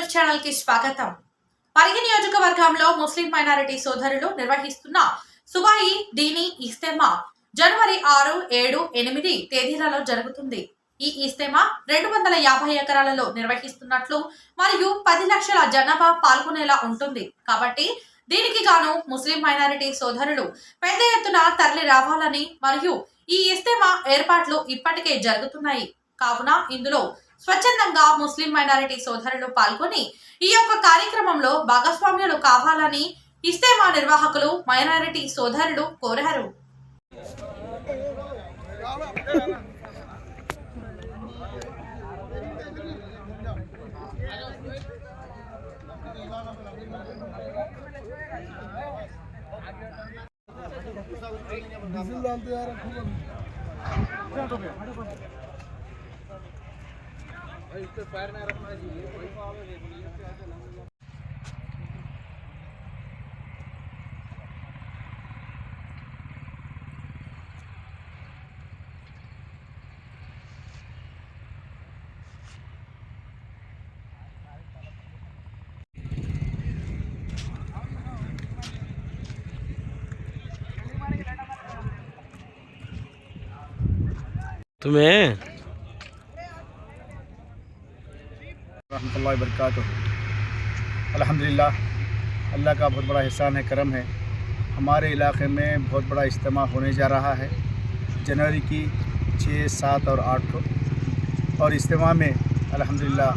News ఛానల్కి స్వాగతం. పరిగి నియోజకవర్గంలో ముస్లిం మైనారిటీ సోదరులు నిర్వహిస్తున్న సుబాయి దీని ఇస్తేమా జనవరి ఆరు ఏడు ఎనిమిది తేదీలలో జరుగుతుంది. ఈ ఇస్తేమా రెండు వందల యాభై ఎకరాలలో నిర్వహిస్తున్నట్లు మరియు పది లక్షల జనాభా పాల్గొనేలా ఉంటుంది. కాబట్టి దీనికి గాను ముస్లిం మైనారిటీ సోదరులు పెద్ద ఎత్తున తరలి రావాలని మరియు ఈ ఇస్తేమా ఏర్పాట్లు ఇప్పటికే జరుగుతున్నాయి. కావున ఇందులో స్వచ్ఛందంగా ముస్లిం మైనారిటీ సోదరులు పాల్గొని ఈ యొక్క కార్యక్రమంలో భాగస్వామ్యులు కావాలని ఇస్తేమా నిర్వాహకులు మైనారిటీ సోదరులు కోరారు डीजल डालते यार खूब तुम्हें? रहमतुल्लाहि वबरकातुह। अल्हम्दुलिल्लाह, अल्लाह का बहुत बड़ा एहसान है, करम है। हमारे इलाके में बहुत बड़ा इज्तिमा होने जा रहा है, जनवरी की छः, सात और आठ को। और इज्तिमा में अलहमदिल्ला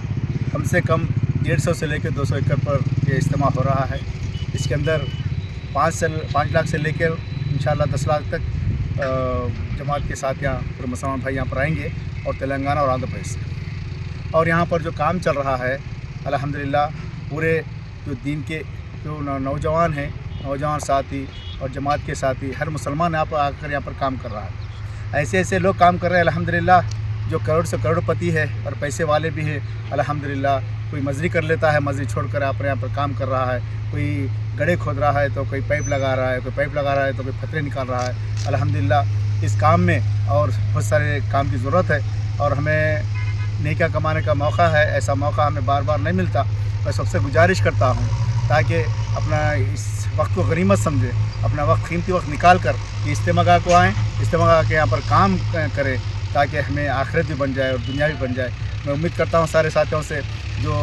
कम से कम डेढ़ सौ से लेकर दो सौ एकड़ पर यह इज्तम हो रहा है। इसके अंदर पाँच से, पाँच लाख से लेकर, इंशाल्लाह दस लाख तक जमात के साथ यहाँ मुसलमान भाई यहाँ पर आएँगे और तेलंगाना और आंध्र प्रदेश से। और यहाँ पर जो काम चल रहा है, अल्हम्दुलिल्लाह, पूरे जो दीन के जो नौजवान हैं, नौजवान साथी और जमात के साथी, हर मुसलमान यहाँ पर आकर यहाँ पर काम कर रहा है। ऐसे ऐसे लोग काम कर रहे हैं अलहमदिल्ला जो करोड़ से करोड़पति है और पैसे वाले भी हैं, अल्हम्दुलिल्लाह, कोई मजरी कर लेता है मजदूरी छोड़कर यहाँ पर यहाँ पर काम कर रहा है। कोई गड़े खोद रहा है तो कोई पाइप लगा रहा है, कोई पाइप लगा रहा है तो कोई पत्थरे निकाल रहा है। अलहमदिल्ला इस काम में और बहुत सारे काम की ज़रूरत है और हमें नेका कमाने का मौका है, ऐसा मौका हमें बार बार नहीं मिलता। मैं सबसे गुजारिश करता हूँ, ताकि अपना इस वक्त को गरीमत समझे, अपना वक्त, कीमती वक्त निकाल कर ये इज्तमा को आएँ इज्तमा के यहाँ पर काम करें, ताकि हमें आखिरत भी बन जाए और दुनिया भी बन जाए। मैं उम्मीद करता हूँ सारे साथियों से जो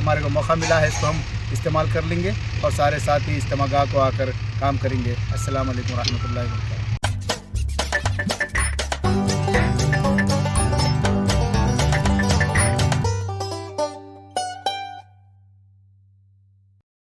हमारे को मौका मिला है, इसको हम इस्तेमाल कर लेंगे और सारे साथी इज्तमा को आकर काम करेंगे। असल वालेकुम रहमतुल्लाहि व बरकातहू